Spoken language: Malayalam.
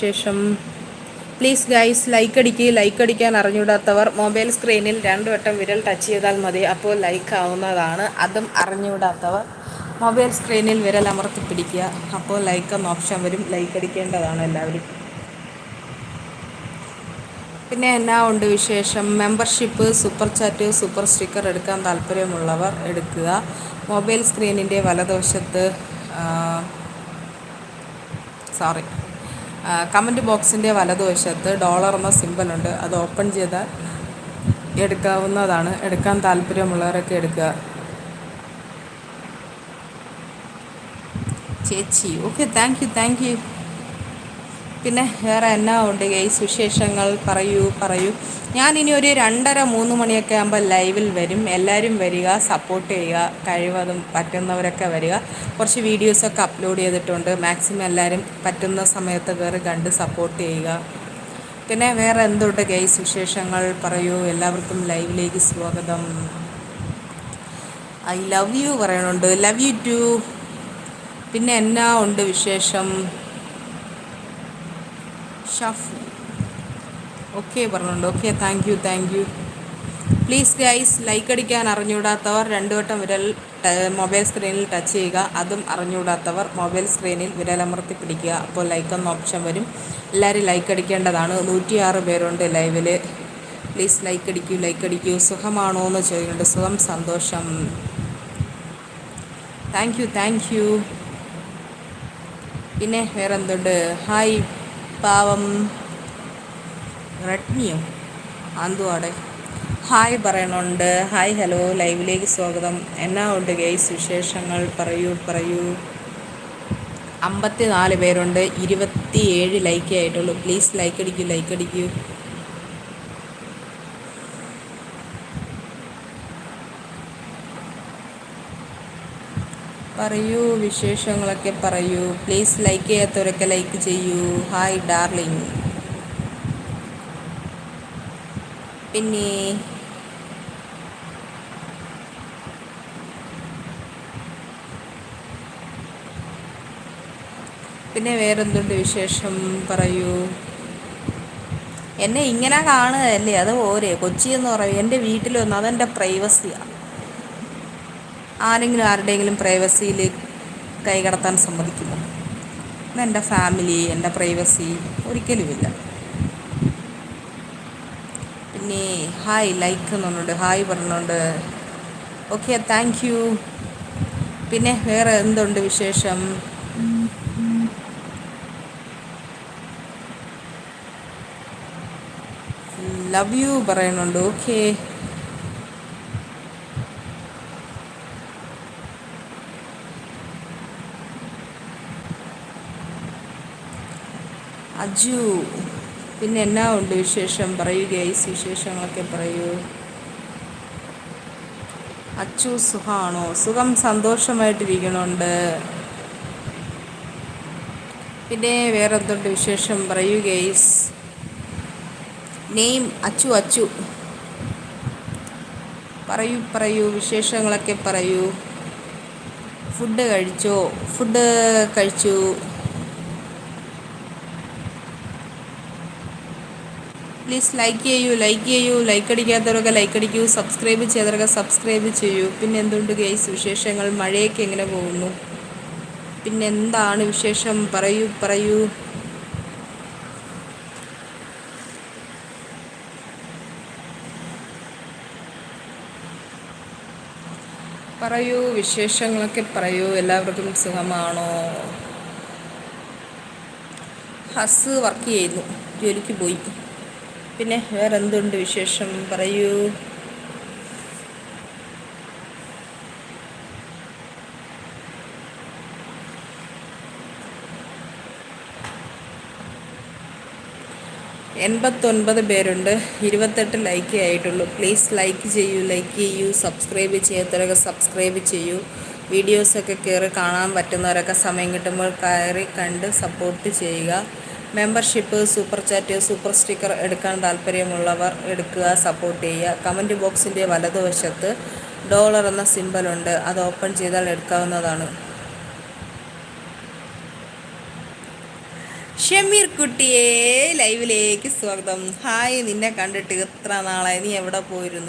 ശേഷം പ്ലീസ് ഗൈസ് ലൈക്ക് അടിക്കുക ലൈക്ക് അടിക്കാൻ അറിഞ്ഞൂടാത്തവർ മൊബൈൽ സ്ക്രീനിൽ രണ്ടു വട്ടം വിരൽ ടച്ച് ചെയ്താൽ മതി. അപ്പോൾ ലൈക്ക് ആവുന്നതാണ്. അതും അറിഞ്ഞൂടാത്തവർ മൊബൈൽ സ്ക്രീനിൽ വിരൽ അമർത്തി പിടിക്കുക. അപ്പോൾ ലൈക്ക് എന്ന ഓപ്ഷൻ വരും. ലൈക്ക് അടിക്കേണ്ടതാണ് എല്ലാവരും. പിന്നെ എന്നാ ഉണ്ട് വിശേഷം? Membership super chat super sticker എടുക്കാൻ താല്പര്യമുള്ളവർ എടുക്കുക. മൊബൈൽ സ്ക്രീനിന്റെ വലതുവശത്ത് സോറി കമന്റ് ബോക്സിന്റെ വലതുവശത്ത് ഡോളർ എന്ന സിമ്പലുണ്ട് അത് ഓപ്പൺ ചെയ്താൽ എടുക്കാവുന്നതാണ്. എടുക്കാൻ താല്പര്യമുള്ളവരൊക്കെ എടുക്കുക. ചേച്ചി okay thank you thank you പിന്നെ വേറെ എന്നാ ഉണ്ട് ഈ വിശേഷങ്ങൾ പറയൂ പറയൂ. ഞാൻ ഇനി ഒരു രണ്ടര മൂന്ന് മണിയൊക്കെ ആകുമ്പോൾ ലൈവിൽ വരും. എല്ലാവരും വരിക സപ്പോർട്ട് ചെയ്യുക കഴിവതും പറ്റുന്നവരൊക്കെ വരിക. കുറച്ച് വീഡിയോസൊക്കെ അപ്ലോഡ് ചെയ്തിട്ടുണ്ട്. മാക്സിമം എല്ലാവരും പറ്റുന്ന സമയത്ത് കയറി കണ്ട് സപ്പോർട്ട് ചെയ്യുക. പിന്നെ വേറെ എന്തുണ്ട് ഗൈ വിശേഷങ്ങൾ പറയൂ. എല്ലാവർക്കും ലൈവിലേക്ക് സ്വാഗതം. ഐ ലവ് യു പറയണുണ്ട്. ലവ് യു ടു പിന്നെ എന്നാ ഉണ്ട് വിശേഷം? ഷഫ്. Okay പറഞ്ഞുണ്ട്. Okay thank you thank you please guys like അടിക്കാൻ അറിഞ്ഞുകൂടാത്തവർ രണ്ടു വട്ടം വിരൽ മൊബൈൽ സ്ക്രീനിൽ ടച്ച് ചെയ്യുക. അതും അറിഞ്ഞുകൂടാത്തവർ മൊബൈൽ സ്ക്രീനിൽ വിരലമർത്തി പിടിക്കുക. അപ്പോൾ ലൈക്ക് എന്ന ഓപ്ഷൻ വരും. എല്ലാവരും ലൈക്ക് അടിക്കേണ്ടതാണ്. നൂറ്റിയാറ് പേരുണ്ട് ലൈവിൽ പ്ലീസ് ലൈക്ക് അടിക്കൂ ലൈക്ക് അടിക്കൂ. സുഖമാണോ എന്ന് ചോദിക്കുന്നുണ്ട്. സുഖം സന്തോഷം. താങ്ക് യു താങ്ക് യു പിന്നെ വേറെ എന്തുണ്ട് ഹായ് പാവം റെഡ്മിയോ. ആന്തുവാടെ. ഹായ് പറയണുണ്ട്. Hi hello. ലൈവിലേക്ക് സ്വാഗതം. എന്നാ ഉണ്ട് ഗെയ്സ് വിശേഷങ്ങൾ? പറയൂ പറയൂ. അമ്പത്തി നാല് പേരുണ്ട്. ഇരുപത്തി ഏഴ് ലൈക്കേ ആയിട്ടുള്ളൂ. പ്ലീസ് ലൈക്ക് അടിക്കൂ ലൈക്ക് അടിക്കൂ പറയൂ വിശേഷങ്ങളൊക്കെ പറയൂ. പ്ലീസ് ലൈക്ക് ചെയ്യാത്തവരൊക്കെ ലൈക്ക് ചെയ്യൂ. ഹായ് ഡാർലിംഗ് പിന്നെ പിന്നെ വേറെന്തുണ്ട് വിശേഷം? പറയൂ. എന്നെ ഇങ്ങനെ കാണുകയല്ലേ അത് പോരെ. കൊച്ചി എന്ന് പറയും. എന്റെ വീട്ടിൽ വന്ന് അതെന്റെ പ്രൈവസിയാണ് ആരെങ്കിലും ആരുടെയെങ്കിലും പ്രൈവസിയിൽ കൈകടത്താൻ സമ്മതിക്കുമോ? എന്റെ ഫാമിലി എന്റെ പ്രൈവസി ഒരിക്കലുമില്ല. പിന്നെ ഹായ് ലൈക്ക് എന്നുണ്ട് ഹായ് പറഞ്ഞുണ്ട് ഓക്കെ താങ്ക് യു. പിന്നെ വേറെ എന്തുണ്ട് വിശേഷം? ലവ് യു പറയുന്നുണ്ട് ഓക്കെ. അജു പിന്നെ എന്നാ ഉണ്ട് വിശേഷം? പറയൂ ഗൈസ് വിശേഷങ്ങളൊക്കെ പറയൂ. അച്ചു സുഖമാണോ സുഖം സന്തോഷമായിട്ടിരിക്കണുണ്ട്. പിന്നെ വേറെ എന്തുണ്ട് വിശേഷം? പറയൂ ഗൈസ് നെയിം അച്ചു അച്ചു. പറയൂ പറയൂ വിശേഷങ്ങളൊക്കെ പറയൂ. ഫുഡ് കഴിച്ചോ? ഫുഡ് കഴിച്ചു. പ്ലീസ് ലൈക്ക് ചെയ്യൂ ലൈക്ക് ചെയ്യൂ ലൈക്ക് അടിക്കാത്തവരൊക്കെ ലൈക്ക് അടിക്കൂ സബ്സ്ക്രൈബ് ചെയ്തവരൊക്കെ സബ്സ്ക്രൈബ് ചെയ്യൂ. പിന്നെ എന്തുണ്ട് ഗൈസ് വിശേഷങ്ങൾ? മഴയൊക്കെ എങ്ങനെ പോകുന്നു? പിന്നെ എന്താണ് വിശേഷം? പറയൂ പറയൂ. പറയൂ വിശേഷങ്ങളൊക്കെ പറയൂ. എല്ലാവർക്കും സുഖമാണോ? ഹസ് വർക്ക് ചെയ്യുന്നു. ജോലിക്ക് പോയി. പിന്നെ വേറെ എന്തുണ്ട് വിശേഷം? പറയൂ. എൺപത്തൊൻപത് പേരുണ്ട്. ഇരുപത്തെട്ട് ലൈക്ക് ആയിട്ടുള്ളൂ. പ്ലീസ് ലൈക്ക് ചെയ്യൂ ലൈക്ക് ചെയ്യൂ സബ്സ്ക്രൈബ് ചെയ്യാത്തവരൊക്കെ സബ്സ്ക്രൈബ് ചെയ്യൂ. വീഡിയോസൊക്കെ കയറി കാണാൻ പറ്റുന്നവരൊക്കെ സമയം കിട്ടുമ്പോൾ കയറി കണ്ട് സപ്പോർട്ട് ചെയ്യുക. Membership super chat super sticker എടുക്കാൻ താല്പര്യമുള്ളവർ എടുക്കുക സപ്പോർട്ട് ചെയ്യുക. കമന്റ് ബോക്സിന്റെ വലതുവശത്ത് ഡോളർ എന്ന സിമ്പലുണ്ട് അത് ഓപ്പൺ ചെയ്താൽ എടുക്കാവുന്നതാണ്. ഷമീർ കുട്ടിയെ ലൈവിലേക്ക് സ്വാഗതം. ഹായ് നിന്നെ കണ്ടിട്ട് എത്ര നാളായി. നീ എവിടെ പോയിരുന്നു?